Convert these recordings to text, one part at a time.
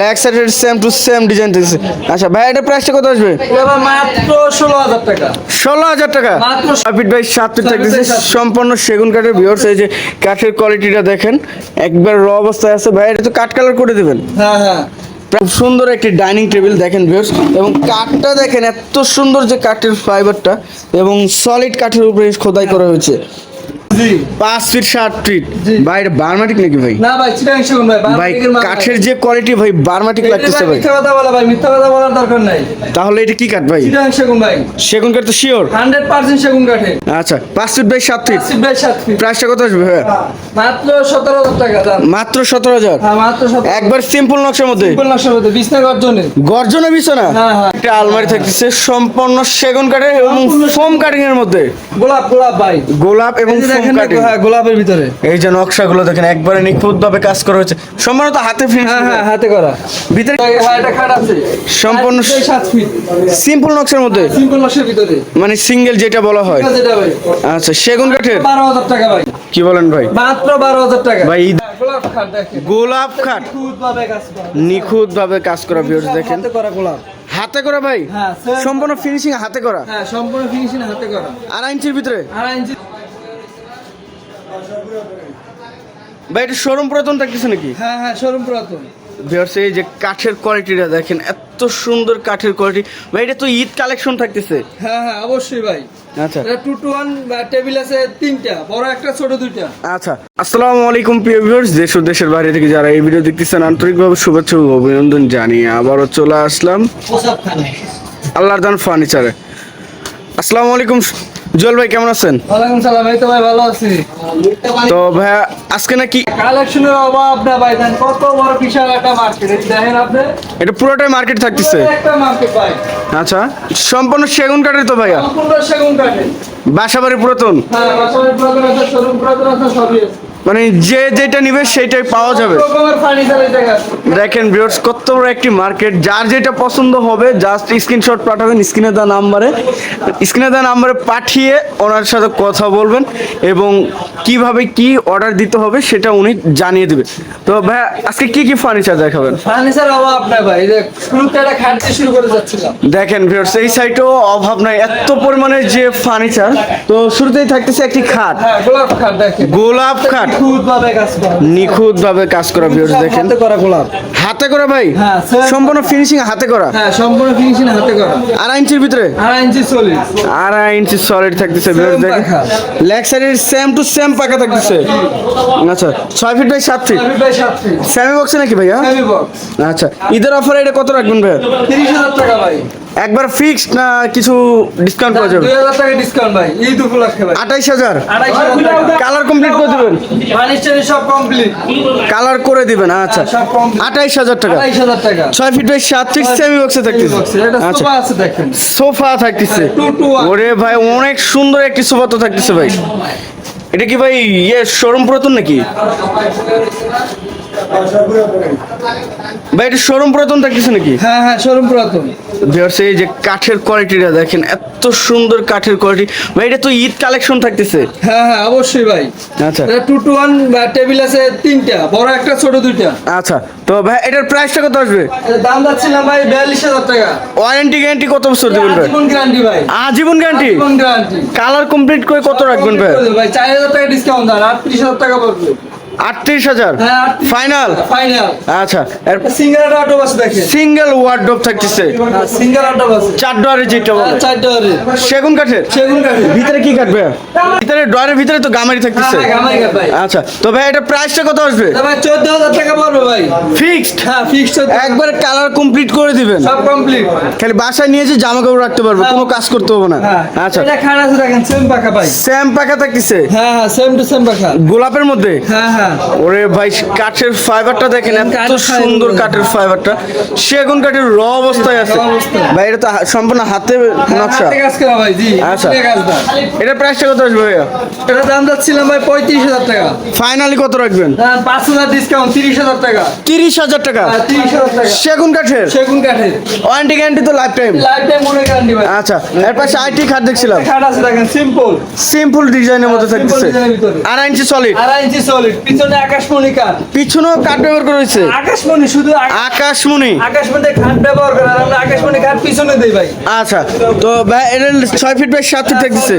Leg সাইডের same to same design থাকছে আচ্ছা ভাই এটা প্রাইসটা কত আসবে? মাত্র ষোলো হাজার টাকা। ষোলো হাজার টাকা? মাত্র সাপিট ভাই সাত ফিট থাকতেছে। Feet, feet. সম্পূর্ণ সেগুন কাঠের ভিউয়ার্স এই যে কাঠের কোয়ালিটিটা দেখেন। একবার র অবস্থায় আছে। ভাই এটা তো কাঠ কালার করে দেবেন। হ্যাঁ হ্যাঁ। খুব সুন্দর একটি ডাইনিং টেবিল দেখেন ভিউয়ার্স এবং কাঠটা দেখেন এত সুন্দর যে কাঠের ফাইবারটা এবং সলিড কাঠের উপরে খোদাই করা হয়েছে। পাঁচ ফিট সাত ফিট। ভাই এটা বার্মাটিক নাকি ভাই? না ভাই চিটাং সেগুন ভাই ভাই কাঠের যে কোয়ালিটি ভাই বার্মাটিক লাগতেছে ভাই মিথ্যা কথা বলা ভাই মিথ্যা কথা বলার দরকার নাই। তাহলে এটা কি কাঠ ভাই? চিটাং সেগুন ভাই। সেগুন কাঠ তো শিওর হান্ড্রেড পার্সেন্ট সেগুন কাঠে আচ্ছা পাঁচ ফিট বাই সাত ফিট। ভাই সাত ফিট। প্রাইসটা কত আসবে ভাই মাত্র সতেরো হাজার টাকা দাম। মাত্র সতেরো হাজার? হ্যাঁ মাত্র সতেরো। একবার সিম্পল নকশার মধ্যে? সিম্পল নকশার মধ্যে বিছনা গর্জনে। গর্জনে বিছানা? হ্যাঁ, হ্যাঁ। একটা আলমারি থাকতেছে সম্পূর্ণ সেগুন কাঠের এবং ফোম কাটিং এর মধ্যে। গোলাপ গোলাপ ভাই। গোলাপ এবং ফোম দেখেন হ্যাঁ গোলাপের ভিতরে। এই যে নকশাগুলো দেখেন একবারে নিখুঁত ভাবে কাজ করা হয়েছে। সম্পূর্ণ তো হাতে ফিনিশ হ্যাঁ হ্যাঁ হাতে করা। ভিতরে খাট আছে। সম্পূর্ণ ফিট, সিম্পল নকশার মধ্যে? সিম্পল নকশার ভিতরে। মানে সিঙ্গেল যেটা বলা হয়। আচ্ছা সেগুন কাঠের? বারো হাজার টাকা ভাই। কি বলেন ভাই? মাত্র বারো হাজার টাকা। ভাই গোলাপ খাট দেখেন। গোলাপ খুদ কাজ করা। নিখুঁত ভাবে কাজ করা ভিউয়ার্স দেখেন। হাতে করা গোলাপ। হাতে করা ভাই? সম্পূর্ণ ফিনিশিং হাতে করা? হ্যাঁ সম্পূর্ণ ফিনিশিং হাতে করা। আড়াই ইঞ্চির ভিতরে? আড়াই ইঞ্চি ভাই এটা শোরুম পুরাতন থাকতেছে নাকি? হ্যাঁ হ্যাঁ শোরুম পুরাতন। ভিউয়ার্স এই যে কাঠের কোয়ালিটিটা দেখেন এত সুন্দর কাঠের কোয়ালিটি ভাই এটা তো ঈদ কালেকশন থাকতেছে। হ্যাঁ হ্যাঁ অবশ্যই ভাই। আচ্ছা। এটা টু টু ওয়ান টেবিল আছে তিনটা বড় একটা ছোট দুইটা। আচ্ছা আসসালামু আলাইকুম প্রিয় ভিউয়ার্স দেশ ও দেশের বাইরে থেকে যারা এই ভিডিও দেখতেছেন আন্তরিকভাবে শুভেচ্ছা ও অভিনন্দন জানিয়ে আবারও চলে আসলাম। আল্লাহর দান ফার্নিচারে। আসসালামু আলাইকুম জল ভাই কেমন আছেন? ওয়ালাইকুম সালাম এই তো ভাই ভালো আছি। তো ভাইয়া আজকে নাকি কালেকশনের অভাব না ভাই দেন কত বড় বিশাল একটা মার্কেট দেখেন আপনি। এটা পুরোটাই মার্কেট থাকতেছে। একটা মার্কেট ভাই। আচ্ছা সম্পূর্ণ সেগুন কাঠের তো ভাইয়া? সম্পূর্ণ সেগুন কাঠের। বাসাবাড়ি পুরাতন? হ্যাঁ বাসাবাড়ি পুরাতন আছে শোরুম পুরাতন আছে সবই আছে। মানে যে যেটা নিবে সেইটাই পাওয়া যাবে। দেখেন ভিউয়ার্স কত বড় একটি মার্কেট যার যেটা পছন্দ হবে জাস্ট স্ক্রিনশট পাঠাবেন স্ক্রিনে দেওয়া নাম্বারে। স্ক্রিনে দেওয়া নাম্বারে পাঠিয়ে ওনার সাথে কথা বলবেন এবং কীভাবে কি অর্ডার দিতে হবে সেটা উনি জানিয়ে দেবে। তো ভাই আজকে কি কি ফার্নিচার দেখাবেন? ফার্নিচার অভাব না ভাই শুরুতে একটা খাট দিয়ে শুরু করে যাচ্ছিলাম। দেখেন ভিউয়ার্স এই সাইটেও অভাব নাই এত পরিমাণে যে ফার্নিচার তো শুরুতেই থাকতেছে একটি খাট। হ্যাঁ গোলাপ খাট দেখেন। গোলাপ খাট। খুদ ভাবে কাজ করা। নিখুঁত ভাবে কাজ করা ভিউয়ার্স দেখেন হাতে করা গোলাপ। হাতে করা ভাই? হ্যাঁ, সম্পূর্ণ ফিনিশিং হাতে করা? হ্যাঁ সম্পূর্ণ ফিনিশিং হাতে করা। আড়াই ইঞ্চির ভিতরে? আড়াই ইঞ্চি চল্লিশ আড়াই ইঞ্চি সলিড থাকতেছে ভিউয়ার্স দেখেন। লেগ সাইডের সেম টু সেম পাকা থাকতেছে। আচ্ছা ছয় ফিট বাই সাত ফিট ভাই ফিট সেমি বক্সে নাকি ভাইয়া? সেমি বক্স আচ্ছা ঈদের অফারে এটা কত রাখবেন ভাইয়া? তিরিশ হাজার টাকা ভাই। একবার ফিক্সড না কিছু ডিসকাউন্ট পাওয়া যাবে? দুই হাজার টাকা ডিসকাউন্ট ভাই ঈদ উপলক্ষে ভাই। আঠাইশ হাজার? আড়াইশ হাজার টাকা। কালার কমপ্লিট করে দিবেন। ফার্নিচার সব কমপ্লিট কালার করে দিবেন আচ্ছা। সব complete। আঠাইশ হাজার টাকা। আড়াইশ হাজার টাকা। ছয় ফিট বাই সাত ফিট সেমি বক্সে থাকতেছে। এটা আচ্ছা। সোফা আছে দেখেন। সোফা থাকতেছে। to ওরে ভাই অনেক সুন্দর একটি সোফা তো থাকতেছে ভাই। এটা কি ভাই ইয়ে শোরুম পুরাতন নাকি? ভাই এটা শোরুম পুরাতন থাকতেছে নাকি? হ্যাঁ হ্যাঁ শোরুম পুরাতন। ভিউয়ার্স এই যে কাঠের কোয়ালিটিটা দেখেন এত সুন্দর কাঠের কোয়ালিটি ভাই এটা তো ঈদ কালেকশন থাকতেছে। হ্যাঁ হ্যাঁ অবশ্যই ভাই। আচ্ছা। এটা টু টু ওয়ান টেবিল আছে তিনটা বড় একটা ছোট দুইটা। আচ্ছা তো ভাই এটার প্রাইসটা কত আসবে? দাম যাচ্ছিলাম ভাই বিয়াল্লিশ হাজার টাকা। ওয়ারেন্টি গ্যারান্টি কত বছর দেবেন ভাই? আজীবন গ্যারান্টি ভাই। আজীবন গ্যারান্টি গ্যারান্টি কালার কমপ্লিট করে কত রাখবেন ভাই? ভাই। চার হাজার টাকা ডিসকাউন্ট দেন আটত্রিশ হাজার টাকা পড়বে। আটত্রিশ হাজার। হ্যাঁ ফাইনাল ফাইনাল আচ্ছা সিঙ্গেল দেখেন। সিঙ্গেল ওয়ার্ডরোব থাকতেছে। সিঙ্গেল বাস চার ডোয়ারে যেটা বলে। চারটা করে সেগুন কাঠের? সেগুন কাঠে ভিতরে কি কাটবে ভিতরে ড্রয়ারের ভিতরে তো গামারি থাকতেছে। হ্যাঁ। আচ্ছা তো ভাই এটা প্রাইসটা কত আসবে? ভাই চোদ্দ হাজার টাকা পড়বে ভাই। ফিক্সড হ্যাঁ ফিক্সড একবার কালার কমপ্লিট করে দিবেন। সব কমপ্লিট খালি বাসায় নিয়ে যে জামা কাপড় রাখতে পারবে কোনো কাজ করতে হবে না। হ্যাঁ আচ্ছা। এটা খান আছে দেখেন সেম পাখা ভাই। স্যাম পাকা থাকতেছে? হ্যাঁ হ্যাঁ সেম টু সেম পাখা। গোলাপের মধ্যে? হ্যাঁ হ্যাঁ। ওরে ভাই কাঠের ফাইবারটা দেখেন এত সুন্দর কাঠের ফাইবারটা সেগুন কাঠের র অবস্থায় আছে। ভাই এটা তো সম্পূর্ণ হাতে নকশা। ভাই জি আচ্ছা। এটার প্রাইসটা কত আসবে ভাইয়া? এটা দাম যাচ্ছিলাম ভাই পঁয়ত্রিশ হাজার টাকা। ফাইনালি কত রাখবেন? হ্যাঁ, পাঁচ হাজার ডিসকাউন্ট তিরিশ হাজার টাকা। তিরিশ হাজার টাকা? হ্যাঁ, তিরিশ হাজার টাকা। সেগুন কাঠের? সেগুন কাঠের। ওয়ারেন্টি গ্যারান্টি তো লাইফ টাইম লাইফ টাইম মনে গ্যারান্টি ভাই। আচ্ছা এর পাশে আইটি খাট দেখছিলাম। খাট আছে দেখেন সিম্পল সিম্পল ডিজাইনের মধ্যে থাকতেছে। আড়াই ইঞ্চি সলিড আড়াই ইঞ্চি সলিড পিছনে আকাশমণি কাঠ পিছনেও কাঠ ব্যবহার করা হয়েছে। আকাশমণি শুধু আকাশমণি। আকাশমণিতে কাঠ ব্যবহার করে আমরা আকাশমণি কাঠ পিছনে দেই ভাই। আচ্ছা তো ভাই এটা ছয় ফিট বাই সাত ফিট থাকতেছে।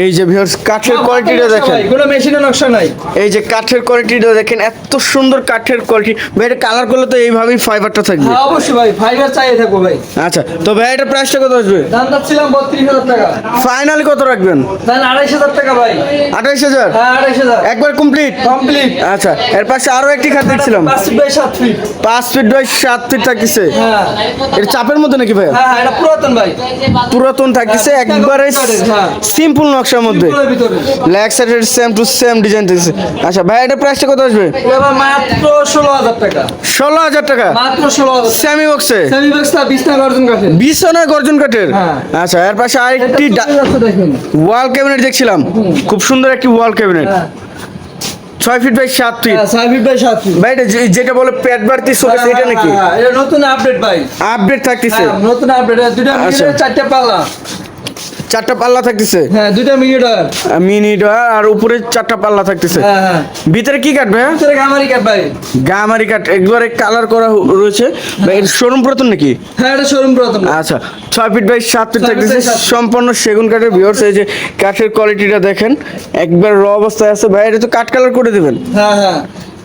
এই যে ভিউয়ার্স কাঠের কোয়ালিটিটা দেখেন। কোনো মেশিনের নকশা নাই। এই যে কাঠের কোয়ালিটিটা দেখেন এত সুন্দর কাঠের কোয়ালিটি ভাই এটা কালার করলে তো এইভাবেই ফাইবারটা থাকবে। হ্যাঁ অবশ্যই ভাই ফাইবার চাইয়ে থাকব ভাই। আচ্ছা তো ভাই এটা প্রাইসটা কত আসবে? দাম ছিলাম বত্রিশ হাজার টাকা। ফাইনালি কত রাখবেন? আড়াইশ হাজার টাকা ভাই। আঠাইশ হাজার? হ্যাঁ আড়াইশ হাজার। একবার কমপ্লিট কমপ্লিট আচ্ছা এর পাশে আরও একটি খাট দেখছিলাম। পাঁচ ফিট বাই সাত ফিট পাঁচ ফিট বাই সাত ফিট থাকতেছে। হ্যাঁ। এটা চাপের মধ্যে নাকি ভাই হ্যাঁ হ্যাঁ এটা পুরাতন ভাই। পুরাতন থাকতেছে হ্যাঁ, একবারে। সিম্পল নকশার মধ্যে। লেগ সাইডের সেম টু সেম ডিজাইন থাকতেছে। আচ্ছা ভাই এটা প্রাইসটা কত আসবে? মাত্র ষোলো হাজার টাকা। ষোলো হাজার টাকা? মাত্র ষোলো সেমি বক্সে সেমি বক্সটা বিছনা গর্জন কাঠে বিছানা গর্জন কাঠের। আচ্ছা এর পাশে আরেকটি ওয়াল ক্যাবিনেট দেখছিলাম। খুব সুন্দর একটি ওয়াল ক্যাবিনেট ছয় ফিট বাই সাত ফিট হ্যাঁ, ছয় ফিট বাই সাত ফিট ভাই এটা যেটা বলে প্যাড বাড়তি শোকেস সেটা এটা নাকি? হ্যাঁ, এটা নতুন আপডেট ভাই। আপডেট থাকতেছে। হ্যাঁ, নতুন আপডেট দুটা। চারটা পাল্লা। চারটা পাল্লা থাকতেছে? হ্যাঁ দুইটা মিনিট মিনিট আর উপরে চারটা পাল্লা থাকতেছে। হ্যাঁ হ্যাঁ। ভিতরে কি কাটবে ভিতরে গামারি কাঠ ভাই। গামারি কাঠ একবারে কালার করা রয়েছে। ভাই এর শোরুম পুরাতন নাকি? হ্যাঁ এটা শোরুম প্রথম আচ্ছা ছয় ফিট বাই সাত ফিট থাকতেছে। সম্পূর্ণ সেগুন কাঠের ভিউয়ার্স এই যে কাঠের কোয়ালিটিটা দেখেন। একবার র অবস্থায় আছে। ভাই এটা তো কাঠ কালার করে দেবেন। হ্যাঁ হ্যাঁ।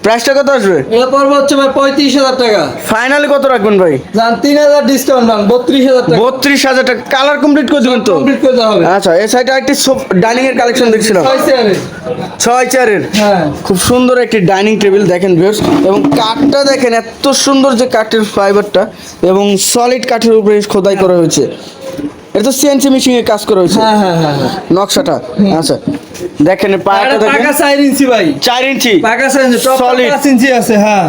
প্রাইসটা কত আসবে? এটা পড়বে হচ্ছে ভাই পঁয়ত্রিশ হাজার টাকা। ফাইনালি কত রাখবেন ভাই? যান তিন হাজার ডিসকাউন্ট পান বত্রিশ হাজার টাকা। বত্রিশ হাজার টাকা। কালার কমপ্লিট করে দেবেন তো? কমপ্লিট করতে হবে। আচ্ছা এই সাইডে একটি ডাইনিং এর কালেকশন দেখছিলাম। ছয় চারের হ্যাঁ। খুব সুন্দর একটি ডাইনিং টেবিল দেখেন ভিউয়ার্স এবং কাঠটা দেখেন এত সুন্দর যে কাঠের ফাইবারটা এবং সলিড কাঠের উপরে খোদাই করা হয়েছে। এটা তো সিএনসি মেশিন এ কাজ করা হয়েছে। হ্যাঁ হ্যাঁ হ্যাঁ হ্যাঁ। নকশাটা। আচ্ছা। দেখেন পায়াটা দেখেন। পাকা চার ইঞ্চি ভাই। চার ইঞ্চি। পাকা 4 ইঞ্চি টপ Solid. পাঁচ ইঞ্চি আছে হ্যাঁ।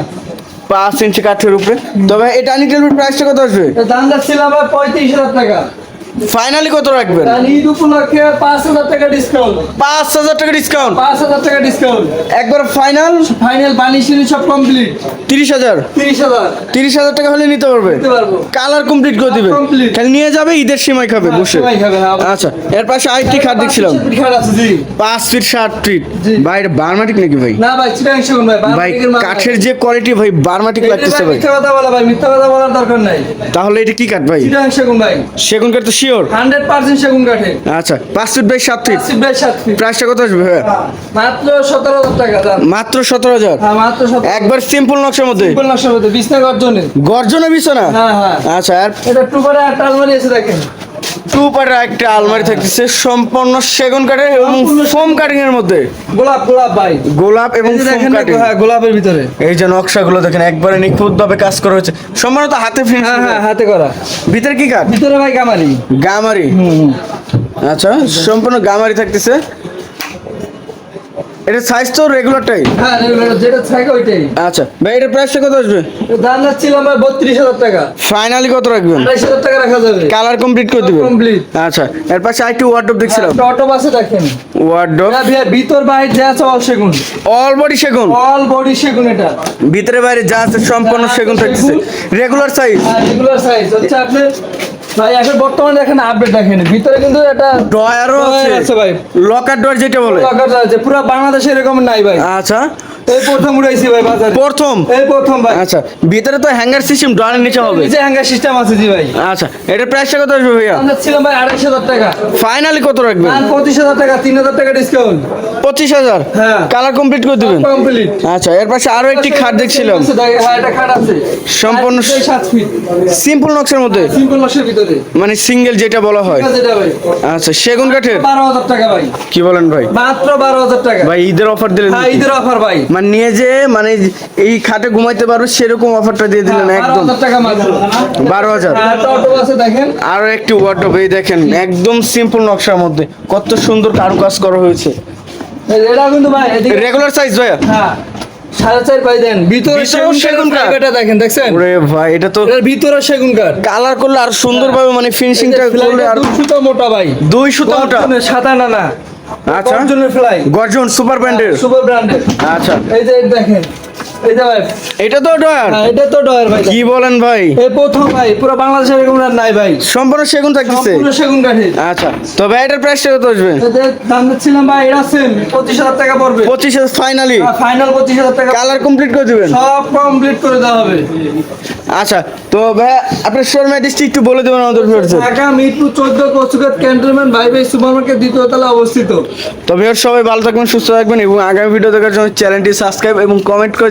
পাঁচ ইঞ্চি কাঠের উপরে। তবে এটা ডাইনিং প্রাইসটা কত আসবে? দাম যাচ্ছিল আমার পঁয়ত্রিশ হাজার টাকা। ফাইনালি কত রাখবেন? ঈদ উপলক্ষে পাঁচ হাজার টাকা ডিসকাউন্ট পাঁচ হাজার টাকা ডিসকাউন্ট পাঁচ হাজার টাকা ডিসকাউন্ট একবার ফাইনাল ফাইনাল সব কমপ্লিট তিরিশ হাজার? তিরিশ হাজার। তিরিশ হাজার টাকা হলে নিতে পারবে। কালার কমপ্লিট করে দিবে. খালি নিয়ে যাবে ঈদের সময় খাবে হ্যাঁ, বসে। হ্যাঁ। আচ্ছা এর পাশে আরেকটি খাট দেখছিলাম। পাঁচ ফিট ষাট ফিট। ভাই এটা বারমাটিক নাকি ভাই? না ভাই চিটাং ভাই ভাই কাঠের যে কোয়ালিটি ভাই বারমাটিক। লাগতেছে ভাই। মিথ্যা কথা বলা ভাই মিথ্যা কথা বলার দরকার নাই। তাহলে এটা কি কাঠ ভাই? চিটাং সেগুন ভাই। সেগুন কাঠ তো হান্ড্রেড পার্সেন্ট সেগুন কাঠে। আচ্ছা পাঁচ ফিট বাই সাত ফিট? আশি বাই 7 ফিট। প্রাইসটা কত আসবে মাত্র সতেরো হাজার টাকা দাম। মাত্র সতেরো হাজার? হ্যাঁ মাত্র সতেরো একবার সিম্পল নকশার মধ্যে? সিম্পল নকশার মধ্যে বিছনা গর্জনে। গর্জনে বিছনা? হ্যাঁ হ্যাঁ। আচ্ছা আর? এটা টু করে একটা আলমারি আছে দেখেন। টু পার্টের একটা আলমারি থাকতেছে সম্পূর্ণ সেগুন কাঠের এবং ফোম কাটিং এর মধ্যে। গোলাপ গোলাপ ভাই। গোলাপ এবং ফোম কাটিং। হ্যাঁ গোলাপের ভিতরে। এই যে নকশাগুলো দেখেন একবারে নিখুঁত ভাবে কাজ করা হয়েছে। সম্ভবত হাতে ফিনিশ হ্যাঁ হ্যাঁ হাতে করা। ভিতরে কি কাঠ? ভিতরে ভাই গামারি। গামারি। আচ্ছা সম্পূর্ণ গামারি থাকতেছে। এটা সাইজ তো রেগুলারটাই হ্যাঁ regular যেটা থাকে ওইটাই। আচ্ছা ভাই এটার প্রাইসটা কত আসবে? দাম যাচ্ছিল আমার বত্রিশ হাজার টাকা। ফাইনালি কত রাখবেন? আড়াইশ হাজার টাকা রাখা যাবে। কালার কমপ্লিট করে দিবেন? Complete। আচ্ছা এর পাশে আরেকটি ওয়ার্ডরোব দেখছিলাম। অটো আছে দেখেন। ওয়ার্ডরোব না ভাইয়া ভিতর বাইরে যা আছে অল সেগুন। অল বডি সেগুন? অল বডি সেগুন এটা। ভিতরে বাইরে যা আছে সম্পূর্ণ সেগুন থাকছে রেগুলার সাইজ আর রেগুলার সাইজ হচ্ছে আপনি ভাই এখন বর্তমানে দেখেন আপডেট দেখেন। ভিতরে কিন্তু একটা ডয়ারও আছে। ভাই। লকার ডয়ার যেটা বলে। লকার আছে। পুরো বাংলাদেশে এরকম নাই ভাই। আচ্ছা। এই প্রথম উড়াইছি ভাই বাজারে। প্রথম? এই প্রথম ভাই। আচ্ছা ভিতরে তো হ্যাঙ্গার সিস্টেম নিচে হবে। নিচে হ্যাঙ্গার সিস্টেম আছে জি ভাই। আচ্ছা এটার প্রাইসটা কত আসবে ভাইয়া? আমরা ছিলাম ভাই আড়াইশ হাজার টাকা। ফাইনালি কত রাখবেন? পঁচিশ হাজার টাকা তিন হাজার টাকা ডিসকাউন্ট পঁচিশ হাজার? হ্যাঁ। কালার কমপ্লিট করে দিবেন? কমপ্লিট আচ্ছা এর পাশে আরও একটি খাট দেখছিলাম। হ্যাঁ এটা খাট আছে। সম্পূর্ণ সাত ফিট সিম্পল নকশার মধ্যে? সিম্পল মাসের ভিতরে। মানে সিঙ্গেল যেটা বলা হয়। এটা আচ্ছা সেগুন কাঠের? বারো হাজার টাকা ভাই। কি বলেন ভাই? মাত্র বারো হাজার টাকা। ভাই ঈদের অফার দিলেন হ্যাঁ ঈদের অফার ভাই। মানে নিয়ে যে মানে এই খাটে ঘুমাইতে পারবে সেরকম অফারটা দিয়ে দিলেন একদম। টাকা মাত্র বারো হাজার। আর একটা অটো আছে দেখেন। আরও একটি ওয়ার্ডরোব এই দেখেন একদম সিম্পল নকশার মধ্যে। কত সুন্দর কারুকাজ করা হয়েছে। রেগুলার সাইজ ভাইয়া। হ্যাঁ ভিতরে সেগুন দেখেন দেখছেন? ওরে ভাই এটা তো ভিতরে সেগুন কালার করলে আর সুন্দরভাবে মানে ফিনিশিংটা করলে আর দুই সুতো মোটা ভাই। দুই সুতো গর্জনের সাদা না না। আচ্ছা। ফ্লাই গর্জন সুপার ব্র্যান্ডের সুপার ব্র্যান্ডের আচ্ছা। এই যে দেখেন। এটা তো ডয়ার হ্যাঁ, এটা তো ডয়ের ভাই। কি বলেন ভাই? এই প্রথম ভাই পুরো বাংলাদেশে এরকম আর নাই ভাই। সম্পূর্ণ সেগুন থাকতেছে? সম্পূর্ণ সেগুন আচ্ছা তো ভাই এটার প্রাইসটা কত আসবে? দাম দিচ্ছিলাম ভাই এটা সেম পঁচিশ হাজার টাকা পড়বে। পঁচিশ হাজার ফাইনালি ফাইনাল পঁচিশ হাজার টাকা। কালার কমপ্লিট করে দিবেন? সব কমপ্লিট করে দেওয়া হবে। আচ্ছা তো ভাই আপনার শোরুম অ্যাড্রেসটি একটু বলে দেবেন আমাদের ভিউয়ারদের ঢাকা মিরপুর চোদ্দ কচুঘাট ক্যান্টনমেন্ট ভাই ভাই সুপার দ্বিতীয় তলা অবস্থিত। তো ভিউয়ার সবাই ভালো থাকবেন সুস্থ থাকবেন এবং আগামী ভিডিও দেখার জন্য চ্যানেলটি সাবস্ক্রাইব এবং কমেন্ট করে